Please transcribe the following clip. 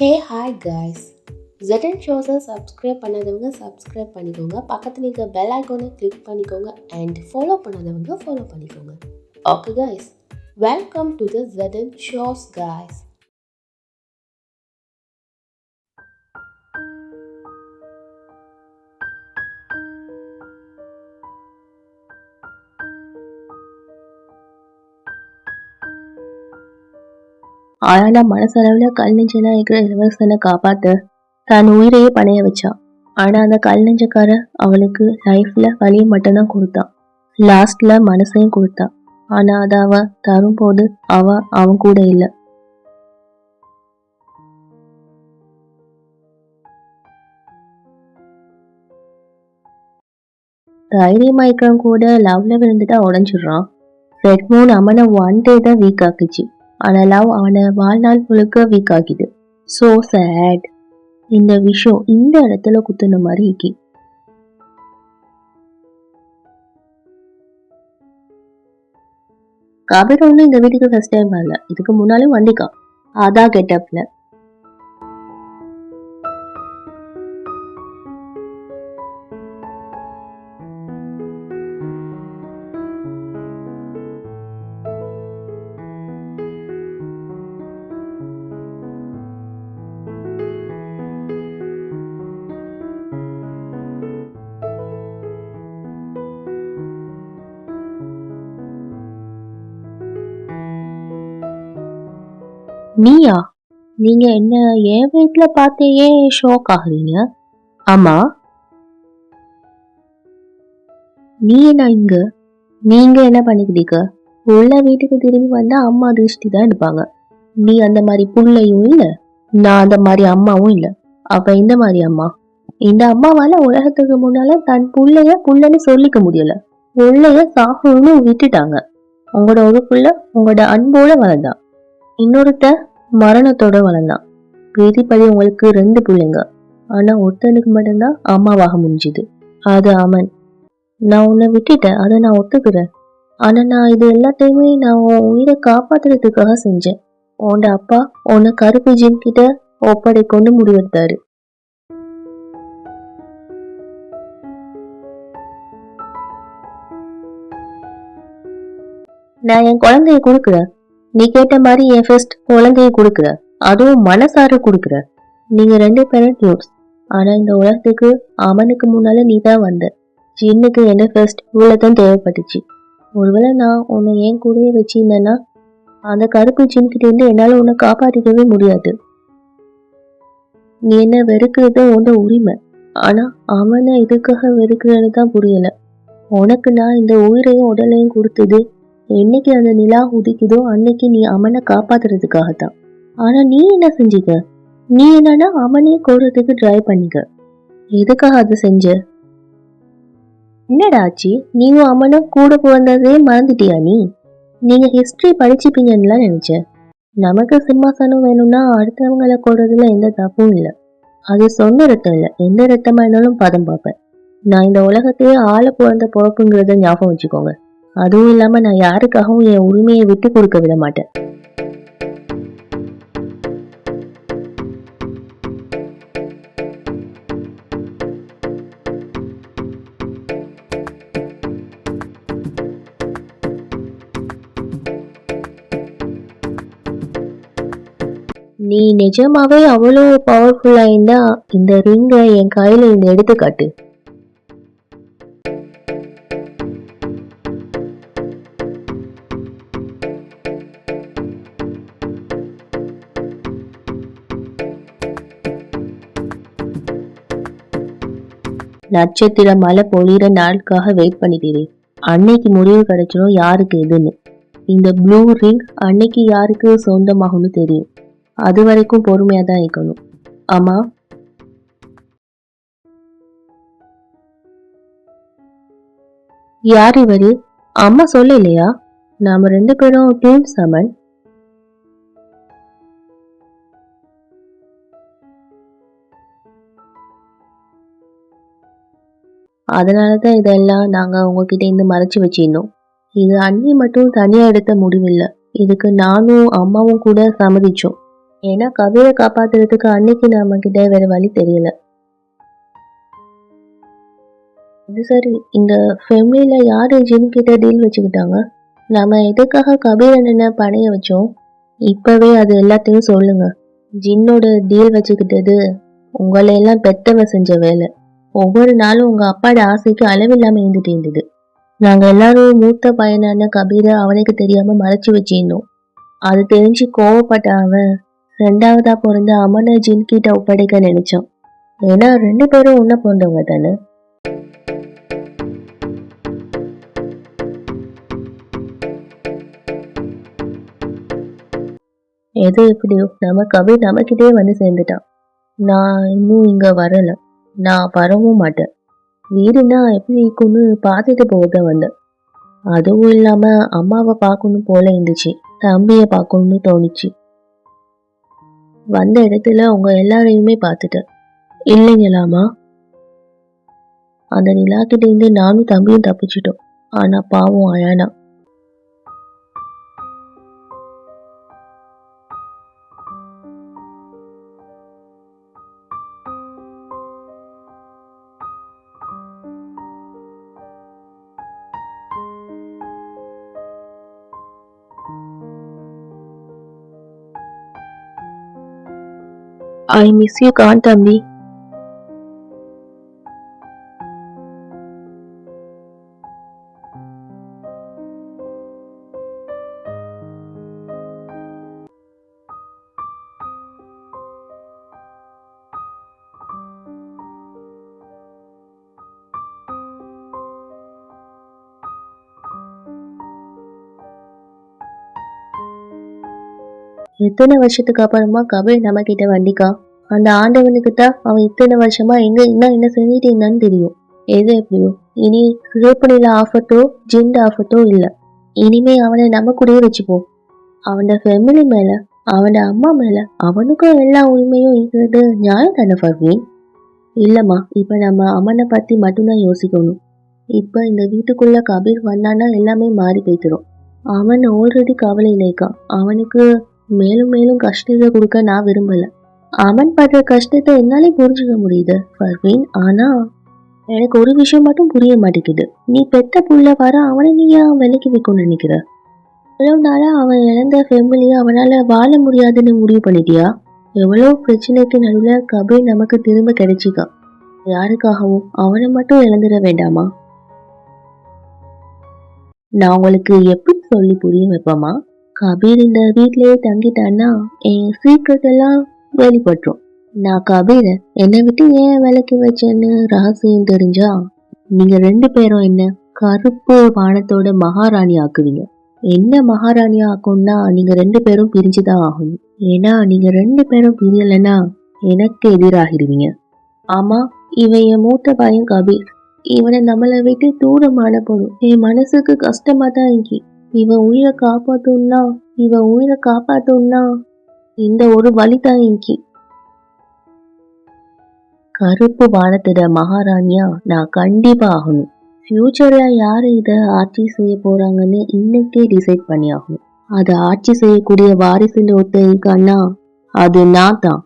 ஹே hi guys ஜெட்டன் ஷோஸை subscribe பண்ணாதவங்க subscribe பண்ணிக்கோங்க. பக்கத்தில் இருக்க பெல் ஐக்கோனை கிளிக் பண்ணிக்கோங்க அண்ட் ஃபாலோ பண்ணாதவங்க ஃபாலோ பண்ணிக்கோங்க. Okay guys welcome to the Jetton shows guys ஆனா மனசளவுல கல் நெஞ்சனா இருக்கிற இளவரசனை காப்பாத்த தன் உயிரையே பணைய வச்சா. ஆனா அந்த கல் நெஞ்சக்கார அவளுக்கு லைஃப்ல வழியை மட்டும்தான் கொடுத்தான் லாஸ்ட்ல மனசையும் கொடுத்தா. ஆனா அத அவ தரும்போது அவ அவன் கூட இல்ல. இருக்கிறவங்க கூட லவ்ல விழுந்துட்டா உடஞ்சிடுறான். ரெட்மோன் அமனை ஒன் டே தான் வீக் ஆக்குச்சு. ஆனா அவனை வாழ்நாள் முழுக்க வீக் ஆகிது. ஸோ சேட் இந்த விஷயம் இந்த இடத்துல குத்துன மாதிரி இக்கி கபிர் ஒன்றும் இந்த வீட்டுக்கு ஃபர்ஸ்ட் டைம் வரல. இதுக்கு முன்னாலே வந்திக்கான் அதான் கெட்டப்ல. நீயா? நீங்க என்ன என் வீட்டுல பார்த்தே ஏன் ஷாக் ஆகுறீங்க? ஆமா. நீ என்ன இங்க? நீங்க என்ன பண்ணிக்கிறீங்க உள்ள வீட்டுக்கு திரும்பி வந்தா அம்மா திருஷ்டி தான் எடுப்பாங்க. நீ அந்த மாதிரி புள்ளையும் இல்ல. நான் அந்த மாதிரி அம்மாவும் இல்ல. அப்ப இந்த மாதிரி அம்மா? இந்த அம்மாவால உலகத்துக்கு முன்னால தன் புள்ளைய புள்ளன்னு சொல்லிக்க முடியல. புள்ளைய சாகுன்னு விட்டுட்டாங்க. உங்களோட ஒரு புள்ள உங்களோட அன்போட வளர்ந்தான். இன்னொருத்த மரணத்தோட வளர்ந்தான். விதிப்படி உங்களுக்கு ரெண்டு பிள்ளைங்க. ஆனா ஒருத்தனுக்கு மட்டும்தான் அம்மாவாக முடிஞ்சுது. அது அவன். நான் உன்னை விட்டுட்டேன். அதை நான் ஒத்துக்கிறேன். ஆனா நான் இது எல்லாத்தையுமே நான் உன் உயிரை காப்பாத்துறதுக்காக செஞ்சேன். உன்னோட அப்பா உன்னை கருப்பு ஜின் கிட்ட ஒப்படை கொண்டு முடிவெடுத்தாரு. நான் என் குழந்தைய கொடுக்குறேன். நீ கேட்ட மாதிரி என் ஃபர்ஸ்ட் குழந்தைய கொடுக்குற. அதுவும் மனசார கொடுக்குற. நீங்க ரெண்டு பேரும் டியூப்ஸ் ஆனா இந்த உலகத்துக்கு அவனுக்கு முன்னால நீ தான் வந்த. ஜின்னுக்கு என்ன ஃபர்ஸ்ட் இவ்வளோதான் தேவைப்பட்டுச்சு. ஒருவேளை நான் உன்னை என் கூடயே வச்சிருந்தேன்னா அந்த கருப்பு ஜின்கிட்ட இருந்து என்னால உன்னை காப்பாற்றிக்கவே முடியாது. நீ என்ன வெறுக்கிறது உன்னோட உரிமை. ஆனா அவனை எதுக்காக வெறுக்கிறன்னு தான் புரியல. உனக்கு நான் இந்த உயிரையும் உடலையும் கொடுத்தது என்னைக்கு அந்த நிலா உதிக்குதோ அன்னைக்கு நீ அமன காப்பாத்துறதுக்காக தான் ஆனா நீ என்ன செஞ்சிக்க நீ என்னன்னா அமனே கோரத்துக்கு ட்ரை பண்ணிக்க. எதுக்காக அது செஞ்ச? என்னடா ஆச்சு நீயும் அவனும் கூட பிறந்ததே மறந்துட்டியா நீ? நீங்க ஹிஸ்டரி படிச்சுப்பீங்கன்னுலாம் நினைச்சேன் நமக்கு சிம்மாசனம் வேணும்னா அடுத்தவங்களை கொடுறதுல எந்த தப்பும் இல்லை. அது சொந்த ரத்தம் இல்லை. எந்த ரத்தமா இருந்தாலும் பதம் பார்ப்பேன். நான் இந்த உலகத்தையே ஆள பிறந்த பிறப்புங்கிறத ஞாபகம் வச்சுக்கோங்க. அதுவும் இல்லாம நான் யாருக்காகவும் என் உரிமையை விட்டு கொடுக்க விட மாட்டேன். நீ நிஜமாவே அவ்வளோ பவர்ஃபுல்லாக இருந்தா இந்த ரிங்கை என் கையில் இருந்து எடுத்துக்காட்டு. நட்சத்திர மழை பொழியிற நாளுக்காக வெயிட் பண்ணிட்டீரு. அன்னைக்கு முடிவு கிடைச்சிடும் யாருக்கு எதுன்னு. இந்த ப்ளூ ரிங் அன்னைக்கு யாருக்கு சொந்தமாகும்னு தெரியும். அது வரைக்கும் பொறுமையா தான் இருக்கணும். ஆமாம் யார் இவர்? அம்மா சொல்ல இல்லையா நாம ரெண்டு பேரும் டீம் சமன். அதனால தான் இதெல்லாம் நாங்கள் உங்ககிட்ட இருந்து மறைச்சி வச்சிருந்தோம். இது அண்ணி மட்டும் தனியாக எடுத்த முடிவில்லை. இதுக்கு நானும் அம்மாவும் கூட சம்மதிச்சோம். ஏன்னா கவியை காப்பாத்துறதுக்கு அன்னைக்கு நம்ம கிட்ட வேற வழி தெரியல. அது சரி இந்த ஃபேமிலியில யார் ஜின் கிட்ட டீல் வச்சுக்கிட்டாங்க? நம்ம எதுக்காக கபீர் அண்ணனை பணைய வச்சோம்? இப்பவே அது எல்லாத்தையும் சொல்லுங்க. ஜின்னோட டீல் வச்சுக்கிட்டது உங்களை எல்லாம் பெத்தவ செஞ்ச வேலை. ஒவ்வொரு நாளும் உங்க அப்பாட ஆசைக்கு அளவில்லாம இருந்துட்டு இருந்தது. நாங்க எல்லாரும் மூத்த பையனான கபீரை அவனுக்கு தெரியாம மறைச்சு வச்சிருந்தோம். அது தெரிஞ்சு கோவப்பட்ட அவன் ரெண்டாவதா பிறந்த அமன ஜின் கிட்ட ஒப்படைக்க நினைச்சான். ஏன்னா ரெண்டு பேரும் ஒன்ன பிறந்தவங்க தானே. எது எப்படியோ நம்ம கபீர் நமக்கிட்டே வந்து சேர்ந்துட்டான். நான் இன்னும் இங்க வரல. நான் வரவும் மாட்டேன். வீடுனா எப்படி இருக்கும்னு பார்த்துட்டு போக வந்தேன். அதுவும் இல்லாம அம்மாவை பார்க்கணும் போல இருந்துச்சு. தம்பியை பார்க்கணும்னு தோணுச்சு. வந்த இடத்துல அவங்க எல்லாரையுமே பார்த்துட்டேன். இல்லைங்களாமா அந்த நிலாக்கிட்ட இருந்து நானும் தம்பியும் தப்பிச்சிட்டோம். ஆனா பாவம் அயானா I miss you, Aunt Amri. எத்தனை வருஷத்துக்கு அப்புறமா கபில் நம்ம கிட்ட வண்டிக்கா அந்த ஆண்டவனுக்கு தான் அவன் இத்தனை வருஷமா எங்க இன்னும் என்ன செஞ்சுட்டு இருந்தான்னு தெரியும். எது எப்படியோ. இனி சிறப்பு ஆஃபத்தோ ஜிண்ட் ஆஃபர்ட்டோ இல்லை. இனிமே அவனை நம்ம கூடயே வச்சுப்போம். அவனோட ஃபேமிலி மேல அவனோட அம்மா மேல அவனுக்கும் எல்லா உரிமையும் இருக்கிறது நியாயம் தானே ஃபர்வீன் இல்லம்மா இப்ப நம்ம அம்மனை பத்தி மட்டும்தான் யோசிக்கணும். இப்ப இந்த வீட்டுக்குள்ள கபீர் வந்தானா எல்லாமே மாறி போய்க்கிறோம் அவன் ஆல்ரெடி கவலை இருக்கான். அவனுக்கு மேலும் மேலும் கஷ்டத்தை கொடுக்க நான் விரும்பல. அவன் படுற கஷ்டத்தை என்னாலே புரிஞ்சுக்க முடியுது பர்வீன். ஆனா எனக்கு ஒரு விஷயம் மட்டும் புரிய மாட்டேங்குது. நீ பெத்த புள்ள வர அவனை நீ ஏன் விலைக்கு வைக்கணும்னு நினைக்கிற? இவ்வளவு நாளா அவன் இழந்த ஃபேமிலியை அவனால வாழ முடியாதுன்னு முடிவு பண்ணிட்டியா? எவ்வளோ பிரச்சனைக்கு நடுவில் கபீர் நமக்கு திரும்ப கிடைச்சிக்கா. யாருக்காகவும் அவனை மட்டும் இழந்துட வேண்டாமா? நான் உங்களுக்கு எப்படி சொல்லி புரிய வைப்பமா கபீர் இந்த வீட்லயே தங்கிட்டான்னா என் சீக்கிரட் எல்லாம் வெளிப்பட்டுரும். நான் கபீரை என்னை விட்டு ஏன் விலைக்கு வச்சேன்னு ரகசியம் தெரிஞ்சா நீங்க ரெண்டு பேரும் என்ன கருப்பு வானத்தோட மகாராணி ஆக்குவீங்க. என்ன மகாராணி ஆக்கும்னா நீங்க ரெண்டு பேரும் பிரிஞ்சுதான் ஆகணும். ஏன்னா நீங்க ரெண்டு பேரும் பிரியலைன்னா எனக்கு எதிராகிடுவீங்க. ஆமா இவன் என் மூத்த பையன் கபீர். இவனை நம்மளை விட்டு தூரமான போதும் என் மனசுக்கு கஷ்டமா தான் இங்கே இவன் உயிரை காப்பாத்தும்னா இவன் உயிரை காப்பாத்தும்னா இந்த ஒரு வழிதாயிக்கு கருப்பு வானத்திட மகாராணியா நான் கண்டிப்பா ஆகணும். ஃபியூச்சர்ல யாரு இதை ஆட்சி செய்ய போறாங்கன்னு இன்னைக்கே டிசைட் பண்ணி ஆகணும் அதை ஆட்சி செய்யக்கூடிய வாரிசுல ஒருத்தர் இருக்கான்னா அது நான் தான்.